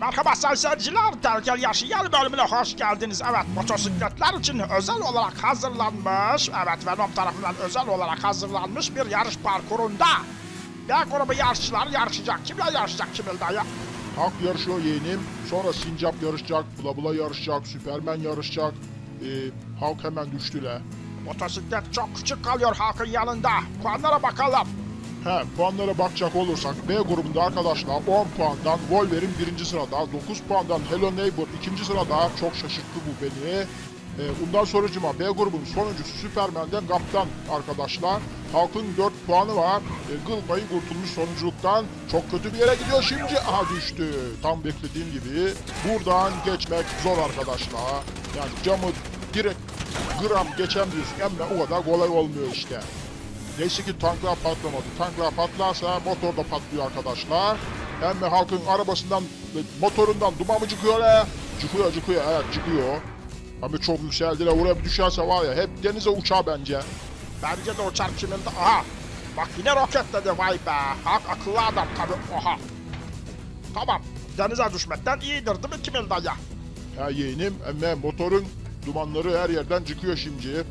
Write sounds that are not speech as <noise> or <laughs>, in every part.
Merhaba seyirciler, Tehlikeli Yaşayan bölümüne hoş geldiniz. Evet, motosikletler için özel olarak hazırlanmış, evet Venom tarafından özel olarak hazırlanmış bir yarış parkurunda. B grubu yarışçılar yarışacak. Kimler yarışacak Kimil dayı? Halk yarışıyor yeğenim. Sonra Sincap yarışacak, Bula Bula yarışacak, Süpermen yarışacak. Ee, Halk hemen düştü le. Motosiklet çok küçük kalıyor halkın yanında. Puanlara bakalım. He, puanlara bakacak olursak B grubunda arkadaşlar 10 puandan Wolverine birinci sırada, 9 puandan Hello Neighbor ikinci sırada. Çok şaşırttı bu beni. Ee, bundan sonracıma B grubunun sonuncusu Süpermen'den Kaptan arkadaşlar. Halkın 4 puanı var. Ee, Gıl kurtulmuş sonunculuktan. Çok kötü bir yere gidiyor şimdi. Aha düştü. Tam beklediğim gibi. Buradan geçmek zor arkadaşlar. Yani camı direkt gram geçen diyorsun ama o kadar kolay olmuyor işte. Neyse ki tanklar patlamadı. Tanklar patlarsa motor da patlıyor arkadaşlar. Hem de halkın arabasından, motorundan duman mı çıkıyor le? Çıkıyor, çıkıyor, evet çıkıyor. Ama çok yükseldiler. Oraya bir düşerse var ya hep denize uçar bence. Bence de uçar Kimil de. Aha, bak yine roketledi vay be. Halk akıllı adam tabii. Oha. Tamam, denize düşmekten iyidir değil mi Kimil dayı? Ha yeğenim ama motorun dumanları her yerden çıkıyor şimdi.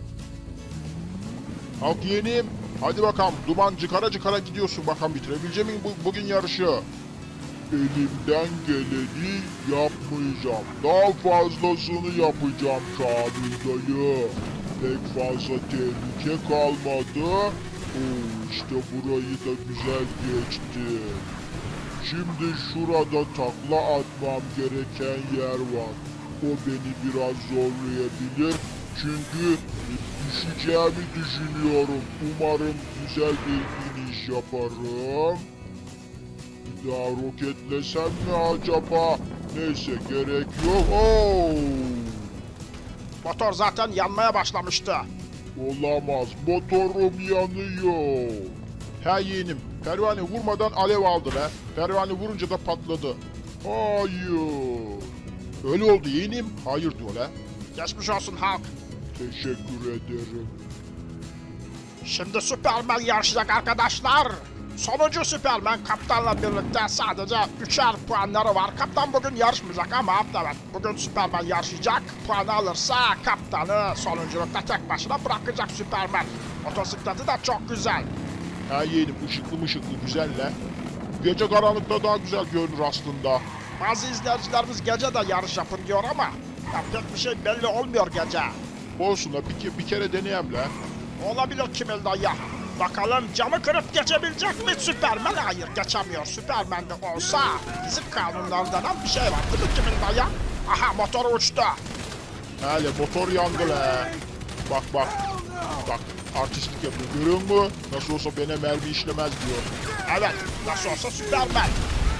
Halk yeğenim. Hadi bakalım duman çıkara çıkara gidiyorsun. Bakalım bitirebilecek miyim bu, bugün yarışı? Elimden geleni yapmayacağım. Daha fazlasını yapacağım Kamil dayı. Pek fazla tehlike kalmadı. Oo, işte burayı da güzel geçti. Şimdi şurada takla atmam gereken yer var. O beni biraz zorlayabilir. Çünkü düşeceğimi düşünüyorum. Umarım güzel bir iniş yaparım. Bir daha roketlesem mi acaba? Neyse gerek yok. Oo! Motor zaten yanmaya başlamıştı. Olamaz. Motorum yanıyor. He yeğenim. Pervane vurmadan alev aldı be. Pervane vurunca da patladı. Hayır. Öyle oldu yeğenim. Hayır diyor le. Geçmiş olsun halk. Teşekkür ederim. Şimdi Süpermen yarışacak arkadaşlar. Sonuncu Süpermen kaptanla birlikte sadece üçer puanları var. Kaptan bugün yarışmayacak ama evet bugün Süpermen yarışacak. Puanı alırsa kaptanı sonunculukta tek başına bırakacak Süpermen. Motosikleti de çok güzel. He yeğenim ışıklı mışıklı güzel le. Gece karanlıkta daha güzel görünür aslında. Bazı izleyicilerimiz gece de yarış yapın diyor ama ya pek bir şey belli olmuyor gece. Olsun da bir, bir kere deneyem le. Olabilir Kimil dayı. Bakalım camı kırıp geçebilecek mi Süpermen? Hayır geçemiyor. Süpermen'de olsa fizik kanunlarından bir şey var değil mi dayı? Aha motor uçtu. Hele motor yandı le. Bak bak. Bak artistlik yapıyor. Görüyor musun? Nasıl olsa bana mermi işlemez diyor. Evet nasıl olsa Süpermen.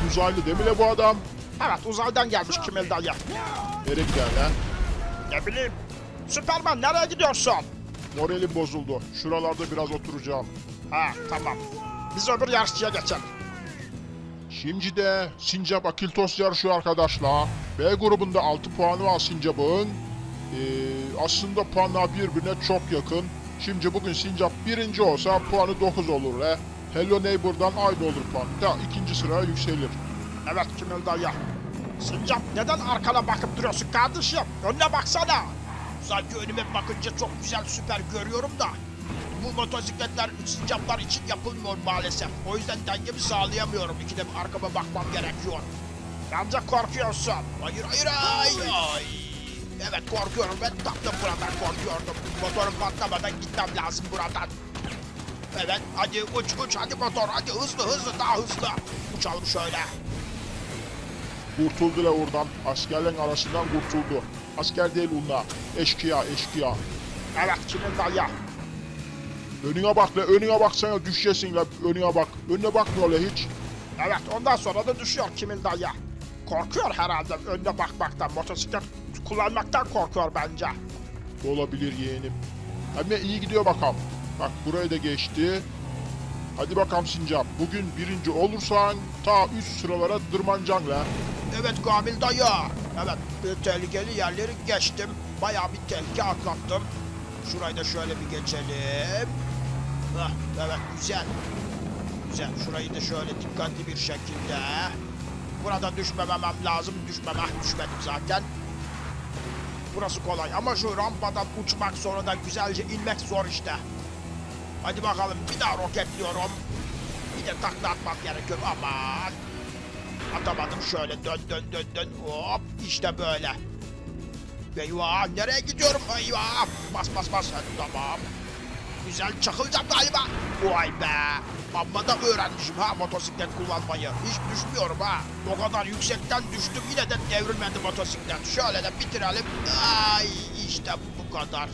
Uzaylı değil mi le bu adam? Evet uzaydan gelmiş Kimil dayı. Nereye gider lan? Ne bileyim. Süpermen nereye gidiyorsun? Moralim bozuldu. Şuralarda biraz oturacağım. Ha tamam. Biz öbür yarışçıya geçelim. Şimdi de Sincap Akiltos yarışıyor arkadaşlar. B grubunda 6 puanı var Sincap'ın. Ee, aslında puanlar birbirine çok yakın. Şimdi bugün Sincap birinci olsa puanı 9 olur. He. Hello Neighbor'dan aynı olur puan. Da ikinci sıraya yükselir. Evet Kimil dayı. Sincap neden arkana bakıp duruyorsun kardeşim? Önüne baksana. Sanki önüme bakınca çok güzel süper görüyorum da. Bu motosikletler sincaplar için yapılmıyor maalesef. O yüzden dengemi sağlayamıyorum. İkide bir arkama bakmam gerekiyor. Bence korkuyorsun. Hayır hayır hayır. Ay. Evet korkuyorum ben tam da buradan korkuyordum. Motorum patlamadan gitmem lazım buradan. Evet hadi uç uç hadi motor hadi hızlı hızlı daha hızlı. Uçalım şöyle. Kurtuldular oradan. Askerlerin arasından kurtuldu. Asker değil onlar. Eşkıya, eşkıya. Evet kimin dayı? Önüne bak la, önüne baksana düşeceksin la. Önüne bak. Önüne bakmıyor la hiç. Evet ondan sonra da düşüyor kimin dayı. Korkuyor herhalde önüne bakmaktan. Motosiklet kullanmaktan korkuyor bence. Olabilir yeğenim. Ama iyi gidiyor bakalım. Bak burayı da geçti. Hadi bakalım Sincap. Bugün birinci olursan ta üst sıralara tırmanacaksın la. Evet Kamil dayı. Evet tehlikeli yerleri geçtim. Bayağı bir tehlike atlattım. Şurayı da şöyle bir geçelim. Hah, evet güzel. Güzel. Şurayı da şöyle dikkatli bir şekilde. Burada düşmemem lazım. Düşmemem düşmedim zaten. Burası kolay ama şu rampadan uçmak sonra da güzelce inmek zor işte. Hadi bakalım bir daha roketliyorum. Bir de takla atmam gerekiyor aman. Atamadım şöyle dön dön dön dön hop işte böyle. Eyvah nereye gidiyorum eyvah. Bas bas bas tamam. Güzel çakılacağım galiba. Vay be. Amma da öğrenmişim ha motosiklet kullanmayı. Hiç düşmüyorum ha. O kadar yüksekten düştüm yine de devrilmedi motosiklet. Şöyle de bitirelim. Ay işte bu kadar.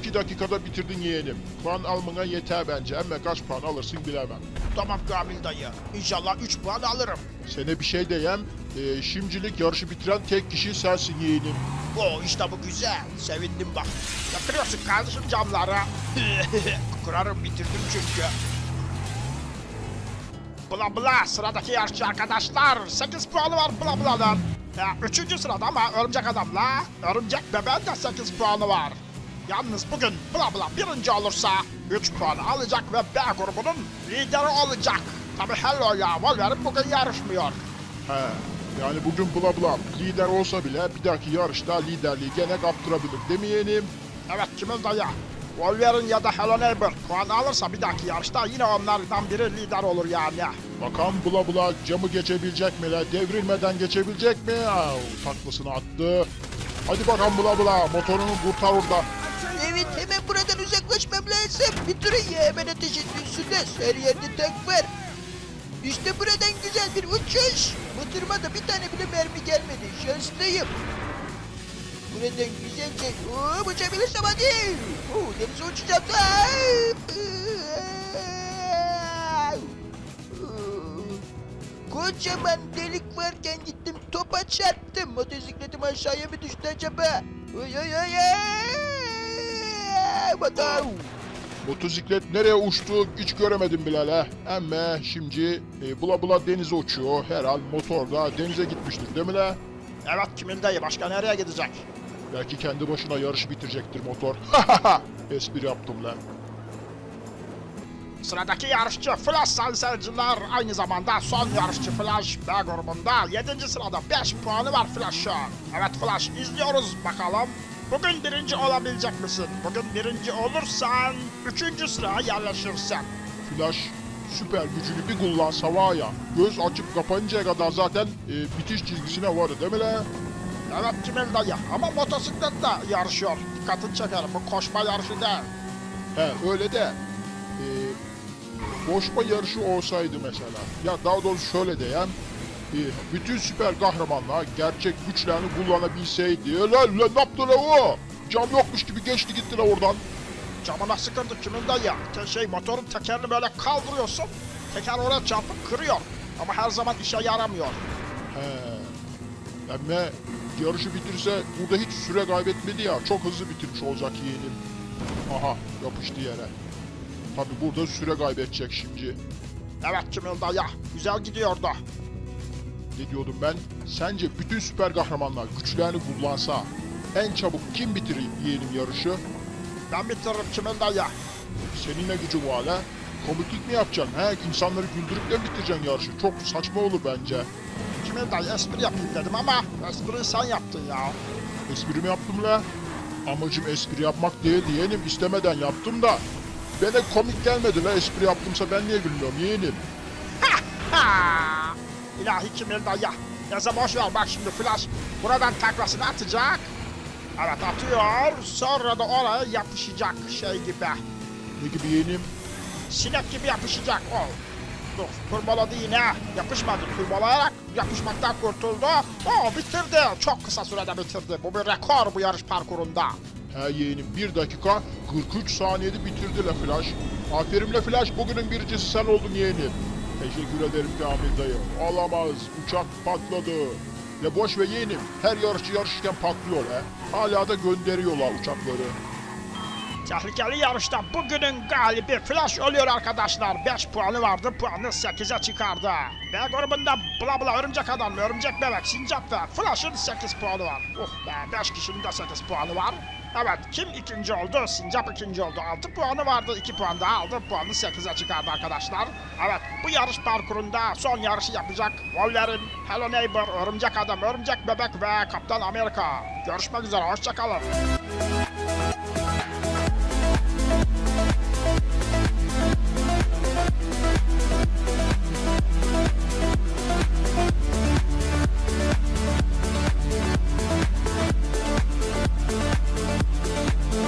İki dakikada bitirdin yeğenim. Puan almana yeter bence ama kaç puan alırsın bilemem. Tamam Kamil dayı. İnşallah 3 puan alırım. Sana bir şey diyem. Ee, şimdilik yarışı bitiren tek kişi sensin yeğenim. Oo işte bu güzel. Sevindim bak. Ya kırıyorsun kardeşim camları. <laughs> Kırarım bitirdim çünkü. Bla bla sıradaki yarışçı arkadaşlar. 8 puanı var bla bla'dan. Ya, üçüncü sırada ama örümcek adamla örümcek bebeğin de 8 puanı var. Yalnız bugün bla bla birinci olursa 3 puan alacak ve B grubunun lideri olacak. Tabi hello ya Wolverine bugün yarışmıyor. He. Yani bugün bula bula lider olsa bile bir dahaki yarışta liderliği gene kaptırabilir yeğenim? Evet kimin dayı? Wolverine ya da Hello Neighbor puan alırsa bir dahaki yarışta yine onlardan biri lider olur yani. Bakalım bula bula camı geçebilecek mi la? Devrilmeden geçebilecek mi? Au, taklasını attı. Hadi bakalım bula bula motorunu kurtar orada. Evet hemen buradan uzaklaşmam lazım. Bir durun ya hemen ateş ediyorsunuz. Her yerde tank var. İşte buradan güzel bir uçuş. Motoruma da bir tane bile mermi gelmedi. Şanslıyım. Buradan güzelce hop uçabilirsem hadi. Oo, denize uçacağım. Kocaman delik varken gittim topa çarptım. Motosikletim aşağıya mı düştü acaba? Oy oy oy oy! Motosiklet nereye uçtu hiç göremedim bile la. Ama şimdi e, bula bula denize uçuyor. Herhal motor da denize gitmiştir değil mi la? Evet kimin dayı başka nereye gidecek? Belki kendi başına yarışı bitirecektir motor. <laughs> Espri yaptım la. Sıradaki yarışçı Flash Salsarcılar aynı zamanda son yarışçı Flash B grubunda 7. sırada 5 puanı var Flash'ın. Evet Flash izliyoruz bakalım. Bugün birinci olabilecek misin? Bugün birinci olursan 3. sıraya yerleşirsin. Flash süper gücünü bir kullansa var ya göz açıp kapanıncaya kadar zaten e, bitiş çizgisine varır değil mi la? Evet kimin dayı ama motosikletle yarışıyor. Dikkatini çekerim bu koşma yarışı değil. He öyle de e, koşma yarışı olsaydı mesela ya daha doğrusu şöyle diyeyim e, bütün süper kahramanlar gerçek güçlerini kullanabilseydi lan lan ne yaptı la o? Cam yokmuş gibi geçti gitti la oradan. Camına sıkıldı kimin dayı? Te- Şey motorun tekerini böyle kaldırıyorsun. Teker oraya çarpıp kırıyor. Ama her zaman işe yaramıyor. He. Ama yarışı bitirse burada hiç süre kaybetmedi ya. Çok hızlı bitirmiş olacak yeğenim. Aha yapıştı yere. Tabi burada süre kaybedecek şimdi. Evet kimin dayı? Güzel gidiyordu. Ne diyordum ben? Sence bütün süper kahramanlar güçlerini kullansa en çabuk kim bitirir yeğenim yarışı? Ben bitiririm kimin dayı? Senin ne gücün var la? Komiklik mi yapacaksın? He, insanları güldürüp de bitireceksin yarışı? Çok saçma olur bence. Kimin dayı espri yapayım dedim ama espriyi sen yaptın ya. Espri mi yaptım la? Amacım espri yapmak değil yeğenim istemeden yaptım da. Bana komik gelmedi la espri yaptımsa ben niye gülmüyorum yeğenim? Ha! İlahi kimin dayı? Neyse boş ver bak şimdi Flash buradan taklasını atacak. Evet atıyor. Sonra da oraya yapışacak şey gibi. Ne gibi yeğenim? Sinek gibi yapışacak o. Dur turboladı yine. Yapışmadı. Turbolayarak yapışmaktan kurtuldu. O bitirdi. Çok kısa sürede bitirdi. Bu bir rekor bu yarış parkurunda. He yeğenim 1 dakika 43 saniyede bitirdi la Flash. Aferin la Flash bugünün birincisi sen oldun yeğenim. Teşekkür ederim Kamil dayı. Olamaz uçak patladı. Ya boş ve yeğenim her yarışçı yarışırken patlıyor he. Hala da gönderiyorlar uçakları. Tehlikeli yarışta bugünün galibi Flash oluyor arkadaşlar. 5 puanı vardı, puanı 8'e çıkardı. B grubunda bla bla örümcek adam, örümcek bebek, sincap ve Flash'ın 8 puanı var. Uh be 5 kişinin de 8 puanı var. Evet kim ikinci oldu? Sincap ikinci oldu. 6 puanı vardı, 2 puan daha aldı. Puanı 8'e çıkardı arkadaşlar. Evet bu yarış parkurunda son yarışı yapacak Wolverine Hello Neighbor, Örümcek Adam, Örümcek Bebek ve Kaptan Amerika. Görüşmek üzere, hoşçakalın.